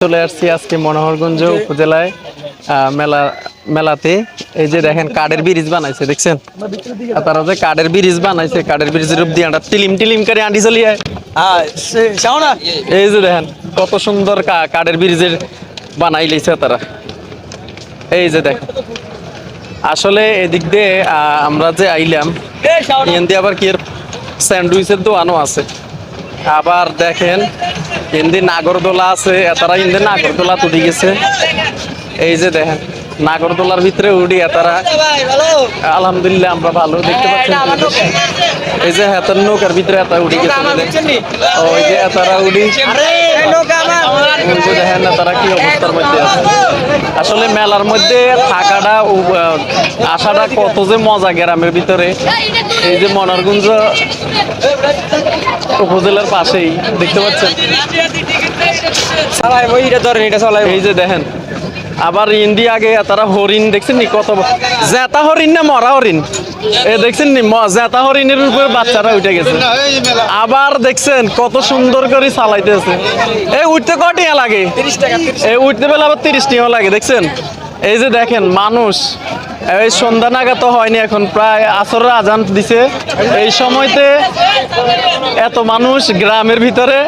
চলে আসছি আজকে মনোহরগঞ্জ উপজেলায় মেলা মেলাতে। এই যে দেখেন কাঠের ব্রিজ বানাইছে দেখছেন? তারা যে কাঠের ব্রিজ বানাইছে কাঠের ব্রিজের রূপ দিয়ে টিলিম টিলিম করে আঁটি চলিয়ে হ্যাঁ না? এই যে দেখেন কত সুন্দর কাঠের ব্রিজের বানাই লইছে তারা। এই যে দেখেন। আসলে এদিক দিয়ে আহ, আমরা যে আইলাম দিয়ে আবার কি এর স্যান্ডউইচের দোকানও আছে। আবার দেখেন হিন্দি নাগরদোলা আছে তারা হিন্দি নাগরদোলা তুলে গেছে। এই যে দেখেন। নাগরদোলার ভিতরে উঠি তারা। আলহামদুলিল্লাহ আমরা ভালো দেখতে পাচ্ছি। এই যে হাতের নৌকার ভিতরে এত উড়ি গেছে ওই যে তারা যে দেখেন না তারা কি অবস্থার মধ্যে আছে। আসলে মেলার মধ্যে থাকাটা আসাটা কত যে মজা গ্রামের ভিতরে। এই যে মনারগুঞ্জ উপজেলার পাশেই দেখতে পাচ্ছেন? এই যে দেখেন আবার ইন্ডিয়া আগে তারা হরিণ দেখছেন নি? কত জেতা হরিণ না মরা হরিণ? এ দেখছেন নি? জেতা হরিণের উপরে বাচ্চারা উঠে গেছে। আবার দেখছেন কত সুন্দর করে চালাইতেছে। এই উঠতে কটিয়া লাগে? এই উঠতে বেলা আবার তিরিশ টিয়া লাগে, দেখছেন? এই যে দেখেন, মানুষ। এই সন্ধ্যা নাগা তো হয়নি এখন, প্রায় আসরের আজান দিছে। এই সময়তে এত মানুষ গ্রামের ভিতরে,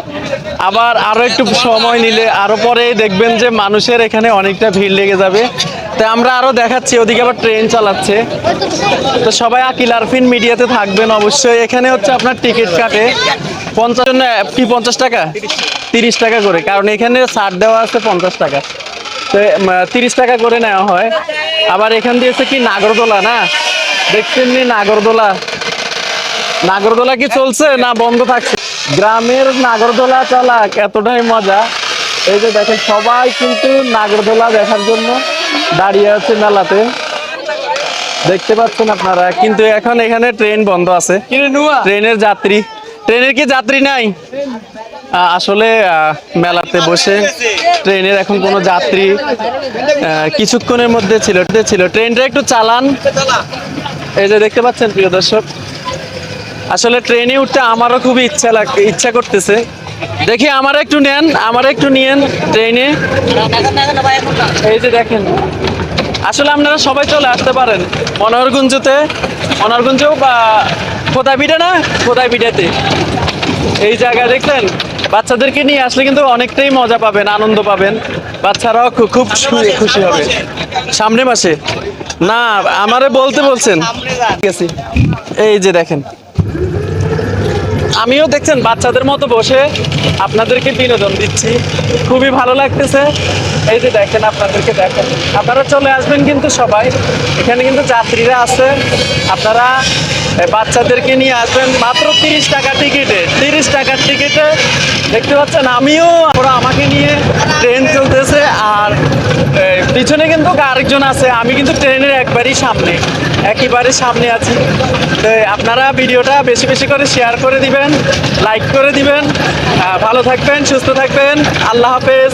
আবার আরও একটু সময় নিলে আরও পরে দেখবেন যে মানুষের এখানে অনেকটা ভিড় লেগে যাবে। তাই আমরা আরও দেখাচ্ছি, ওদিকে আবার ট্রেন চালাচ্ছে। তো সবাই আকিল আরফিন মিডিয়াতে থাকবেন অবশ্যই। এখানে হচ্ছে আপনার টিকিট কাটে। পঞ্চাশ কি পঞ্চাশ টাকা? তিরিশ টাকা করে, কারণ এখানে ছাড় দেওয়া আছে পঞ্চাশ টাকা। তিরিশ টাকা করে নেওয়া হয়। আবার এখান দিয়ে হচ্ছে কি নাগরদোলা না? দেখছেন নি নাগরদোলা? নাগরদোলা কি চলছে না বন্ধ থাকছে? গ্রামের নাগরদোলা চালা এতটাই মজা। এই যে দেখেন সবাই কিন্তু নাগরদোলা দেখার জন্য দাঁড়িয়ে আছে মেলাতে। দেখতে পাচ্ছেন আপনারা কিন্তু এখন এখানে ট্রেন বন্ধ আছে। ট্রেনের যাত্রী। ট্রেনের কি যাত্রী নাই? আসলে মেলাতে বসে ট্রেনের এখন কোনো যাত্রী কিছুক্ষণের মধ্যে ছিল ছিল। ট্রেনটা একটু চালান। এই যে দেখতে পাচ্ছেন, প্রিয় দর্শক, আসলে ট্রেনে উঠতে আমারও খুবই ইচ্ছা লাগ ইচ্ছা করতেছে। দেখি আমার একটু নেন, আমার একটু নিয়েন ট্রেনে। এই যে দেখেন, আসলে আপনারা সবাই চলে আসতে পারেন মনোহরগুঞ্জতে মনোহরগুঞ্জেও বা খোদাই পিঠা না? খোদাই পিঠাতে এই জায়গায় দেখলেন বাচ্চাদেরকে নিয়ে আসলে কিন্তু অনেকটাই মজা পাবেন আনন্দ পাবেন। বাচ্চারাও খুব খুশি হবে। সামনে মাসে। না আমারে বলতে বলছেন। ঠিক আছে এই যে দেখেন। আমিও দেখছেন, বাচ্চাদের মতো বসে আপনাদেরকে বিনোদন দিচ্ছি। খুবই ভালো লাগতেছে। এই যে দেখেন আপনাদেরকে দেখেন। আপনারা চলে আসবেন কিন্তু সবাই। এখানে কিন্তু যাত্রীরা আছে। আপনারা বাচ্চাদেরকে নিয়ে আসবেন। মাত্র তিরিশ টাকা টিকিটে। তিরিশ টাকার টিকিটে। দেখতে পাচ্ছেন, আমিও, ওরা আমাকে নিয়ে ট্রেন চলতেছে। আরেকজন আছে, আমি কিন্তু ট্রেনের একবারই সামনে, একেবারে সামনে আছি। তো আপনারা ভিডিওটা বেশি বেশি করে শেয়ার করে দিবেন লাইক করে দিবেন। ভালো থাকবেন, সুস্থ থাকবেন। আল্লাহ হাফেজ।